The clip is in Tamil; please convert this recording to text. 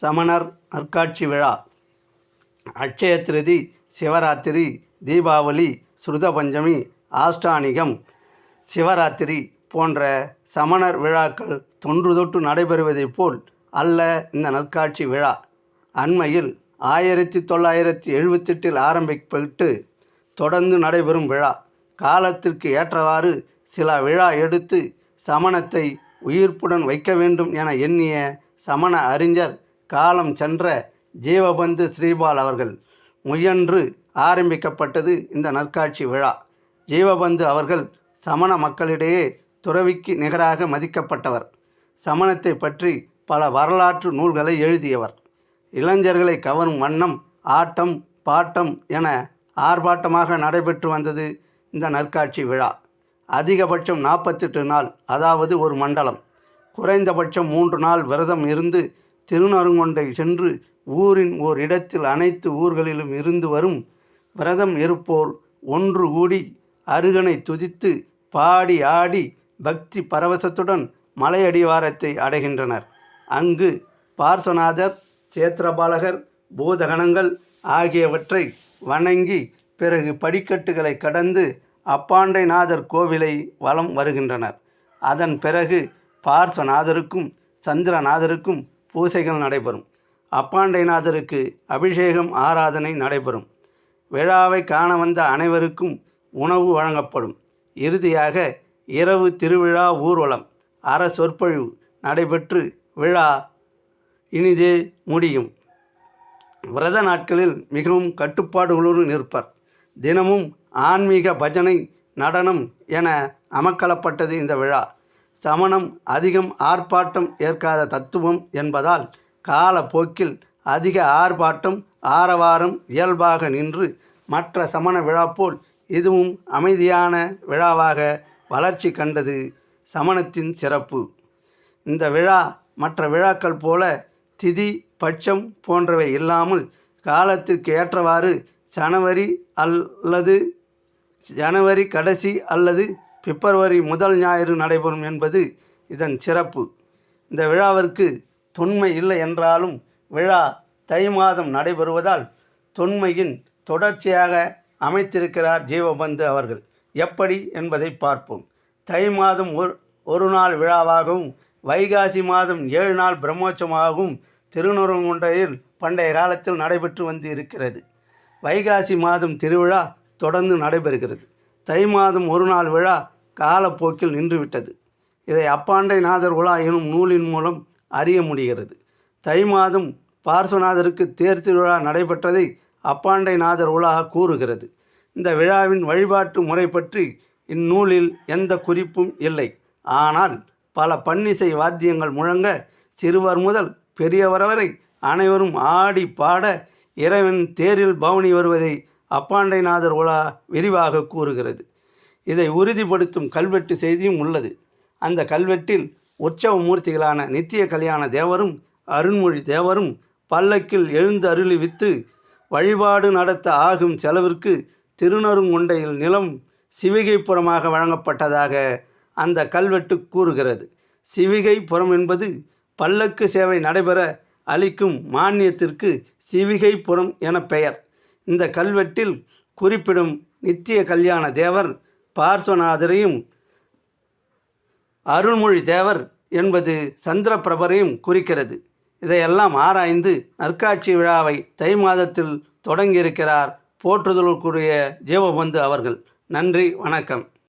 சமணர் நற்காட்சி விழா. அட்சய திருதி சிவராத்திரி தீபாவளி ஸ்ருத பஞ்சமி ஆஷ்டானிகம் சிவராத்திரி போன்ற சமணர் விழாக்கள் தொன்று தொட்டு நடைபெறுவதைப் போல் அல்ல இந்த நற்காட்சி விழா. அண்மையில் ஆயிரத்தி தொள்ளாயிரத்தி எழுபத்தெட்டில் ஆரம்பிக்கப்பட்டு தொடர்ந்து நடைபெறும் விழா. காலத்திற்கு ஏற்றவாறு சில விழா எடுத்து சமணத்தை உயிர்ப்புடன் வைக்க வேண்டும் என எண்ணிய சமண அறிஞர் காலம் சென்ற ஜீவபந்து ஸ்ரீபால் அவர்கள் முயன்று ஆரம்பிக்கப்பட்டது இந்த நற்காட்சி விழா. ஜீவபந்து அவர்கள் சமண மக்களிடையே துறவிக்கு நிகராக மதிக்கப்பட்டவர். சமணத்தை பற்றி பல வரலாற்று நூல்களை எழுதியவர். இளைஞர்களை கவரும் வண்ணம் ஆட்டம் பாட்டம் என ஆர்ப்பாட்டமாக நடைபெற்று வந்தது இந்த நற்காட்சி விழா. அதிகபட்சம் நாற்பத்தெட்டு நாள் அதாவது ஒரு மண்டலம். குறைந்தபட்சம் மூன்று நாள் விரதம் இருந்து திருநறுங்கொண்டை சென்று ஊரின் ஓர் இடத்தில் அனைத்து ஊர்களிலும் இருந்து வரும் விரதம் இருப்போர் ஒன்று கூடி அருகனை துதித்து பாடி ஆடி பக்தி பரவசத்துடன் மலையடிவாரத்தை அடைகின்றனர். அங்கு பார்சநாதர் சேத்திரபாலகர் பூதகணங்கள் ஆகியவற்றை வணங்கி பிறகு படிக்கட்டுகளை கடந்து அப்பாண்டைநாதர் கோவிலை வலம் வருகின்றனர். அதன் பிறகு பார்சநாதருக்கும் சந்திரநாதருக்கும் பூசைகள் நடைபெறும். அப்பாண்டைநாதருக்கு அபிஷேகம் ஆராதனை நடைபெறும். விழாவை காண வந்த அனைவருக்கும் உணவு வழங்கப்படும். இறுதியாக இரவு திருவிழா ஊர்வலம் அற சொற்பொழிவு நடைபெற்று விழா இனிதே முடியும். விரத நாட்களில் மிகவும் கட்டுப்பாடுகளுடன் நிற்பர். தினமும் ஆன்மீக பஜனை நடனம் என அமக்களப்பட்டது இந்த விழா. சமணம் அதிகம் ஆர்ப்பாட்டம் ஏற்காத தத்துவம் என்பதால் காலப்போக்கில் அதிக ஆர்ப்பாட்டம் ஆரவாரம் இயல்பாக நின்று மற்ற சமண விழா போல் இதுவும் அமைதியான விழாவாக வளர்ச்சி கண்டது சமணத்தின் சிறப்பு. இந்த விழா மற்ற விழாக்கள் போல திதி பட்சம் போன்றவை இல்லாமல் காலத்திற்கு ஏற்றவாறு ஜனவரி அல்லது ஜனவரி கடைசி அல்லது பிப்ரவரி முதல் ஞாயிறு நடைபெறும் என்பது இதன் சிறப்பு. இந்த விழாவிற்கு தொன்மை இல்லை என்றாலும் விழா தை மாதம் நடைபெறுவதால் தொன்மையின் தொடர்ச்சியாக அமைத்திருக்கிறார் ஜீவபந்து அவர்கள். எப்படி என்பதை பார்ப்போம். தை மாதம் ஒரு ஒரு நாள் விழாவாகவும் வைகாசி மாதம் ஏழு நாள் பிரம்மோற்சவமாகவும் திருநுறங்குன்றையில் பண்டைய காலத்தில் நடைபெற்று வந்து இருக்கிறது. வைகாசி மாதம் திருவிழா தொடர்ந்து நடைபெறுகிறது. தை மாதம் ஒரு நாள் விழா காலப்போக்கில் நின்றுவிட்டது. இதை அப்பாண்டை நாதர் உலா எனும் நூலின் மூலம் அறிய முடிகிறது. தை மாதம் பார்ஸ்வநாதருக்கு தேர் திருவிழா நடைபெற்றதை அப்பாண்டை நாதர் உலா கூறுகிறது. இந்த விழாவின் வழிபாட்டு முறை பற்றி இந்நூலில் எந்த குறிப்பும் இல்லை. ஆனால் பல பன்னிசை வாத்தியங்கள் முழங்க சிறுவர் முதல் பெரியவர் வரை அனைவரும் ஆடி பாட இறைவன் தேரில் பவனி வருவதை அப்பாண்டைநாதர் உலா விரிவாக கூறுகிறது. இதை உறுதிப்படுத்தும் கல்வெட்டு செய்தியும் உள்ளது. அந்த கல்வெட்டில் உற்சவ மூர்த்திகளான நித்திய கல்யாண தேவரும் அருண்மொழி தேவரும் பல்லக்கில் எழுந்து அருளிவித்து வழிபாடு நடத்த ஆகும் செலவிற்கு திருநருங்குண்டையில் நிலம் சிவிகைப்புறமாக வழங்கப்பட்டதாக அந்த கல்வெட்டு கூறுகிறது. சிவிகைப்புறம் என்பது பல்லக்கு சேவை நடைபெற அளிக்கும் மானியத்திற்கு சிவிகைப்புறம் என பெயர். இந்த கல்வெட்டில் குறிப்பிடும் நித்திய கல்யாண தேவர் பார்ஸ்வநாதரையும் அருள்மொழி தேவர் என்பது சந்திரபிரபரையும் குறிக்கிறது. இதையெல்லாம் ஆராய்ந்து நற்காட்சி விழாவை தை மாதத்தில் தொடங்கியிருக்கிறார் போற்றுதலுக்குரிய ஜீவபந்து அவர்கள். நன்றி வணக்கம்.